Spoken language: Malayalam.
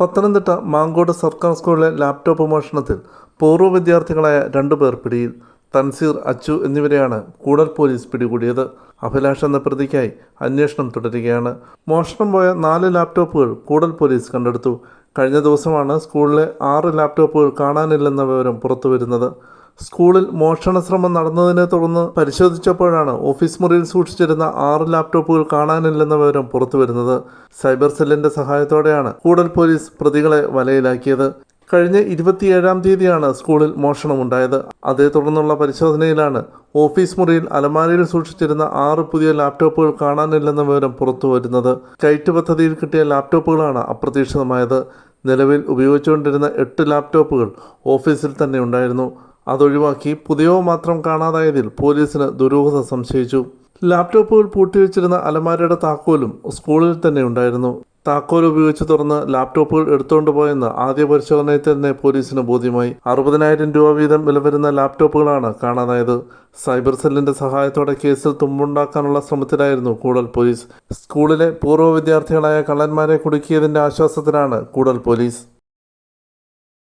പത്തനംതിട്ട മാങ്കോട് സർക്കാർ സ്കൂളിലെ ലാപ്ടോപ്പ് മോഷണത്തിൽ പൂർവ വിദ്യാർത്ഥികളായ രണ്ടുപേർ പിടിയിൽ. തൻസീർ അച്ചു എന്നിവരെയാണ് കൂടൽ പോലീസ് പിടികൂടിയത്. അഭിലാഷ് എന്ന പ്രതിക്കായി അന്വേഷണം തുടരുകയാണ്. മോഷണം പോയ നാല് ലാപ്ടോപ്പുകൾ കൂടൽ പോലീസ് കണ്ടെടുത്തു. കഴിഞ്ഞ ദിവസമാണ് സ്കൂളിലെ ആറ് ലാപ്ടോപ്പുകൾ കാണാനില്ലെന്ന വിവരം പുറത്തുവരുന്നത്. സ്കൂളിൽ മോഷണ ശ്രമം നടന്നതിനെ തുടർന്ന് പരിശോധിച്ചപ്പോഴാണ് ഓഫീസ് മുറിയിൽ സൂക്ഷിച്ചിരുന്ന ആറ് ലാപ്ടോപ്പുകൾ കാണാനില്ലെന്ന വിവരം പുറത്തുവരുന്നത്. സൈബർ സെല്ലിന്റെ സഹായത്തോടെയാണ് കൂടൽ പോലീസ് പ്രതികളെ വലയിലാക്കിയത്. കഴിഞ്ഞ ഇരുപത്തിയേഴാം തീയതിയാണ് സ്കൂളിൽ മോഷണമുണ്ടായത്. അതേ തുടർന്നുള്ള പരിശോധനയിലാണ് ഓഫീസ് മുറിയിൽ അലമാരയിൽ സൂക്ഷിച്ചിരുന്ന ആറ് പുതിയ ലാപ്ടോപ്പുകൾ കാണാനില്ലെന്ന വിവരം പുറത്തു വരുന്നത് കയറ്റ് പദ്ധതിയിൽ കിട്ടിയ ലാപ്ടോപ്പുകളാണ് അപ്രതീക്ഷിതമായത്. നിലവിൽ ഉപയോഗിച്ചുകൊണ്ടിരുന്ന എട്ട് ലാപ്ടോപ്പുകൾ ഓഫീസിൽ തന്നെ ഉണ്ടായിരുന്നു. അതൊഴിവാക്കി പുതിയവ മാത്രം കാണാതായതിൽ പോലീസിന് ദുരൂഹത സംശയിച്ചു. ലാപ്ടോപ്പുകൾ പൂട്ടിവെച്ചിരുന്ന അലമാരയുടെ താക്കോലും സ്കൂളിൽ തന്നെ ഉണ്ടായിരുന്നു. താക്കോൽ ഉപയോഗിച്ച് തുറന്ന് ലാപ്ടോപ്പുകൾ എടുത്തുകൊണ്ട് പോയെന്ന് ആദ്യ പരിശോധനയിൽ തന്നെ പോലീസിന് ബോധ്യമായി. അറുപതിനായിരം രൂപ വീതം വില വരുന്ന ലാപ്ടോപ്പുകളാണ് കാണാതായത്. സൈബർ സെല്ലിന്റെ സഹായത്തോടെ കേസിൽ തുമ്പുണ്ടാക്കാനുള്ള ശ്രമത്തിലായിരുന്നു കൂടൽ പോലീസ്. സ്കൂളിലെ പൂർവ വിദ്യാർത്ഥികളായ കള്ളന്മാരെ കുടുക്കിയതിന്റെ ആശ്വാസത്തിലാണ് കൂടൽ പോലീസ്.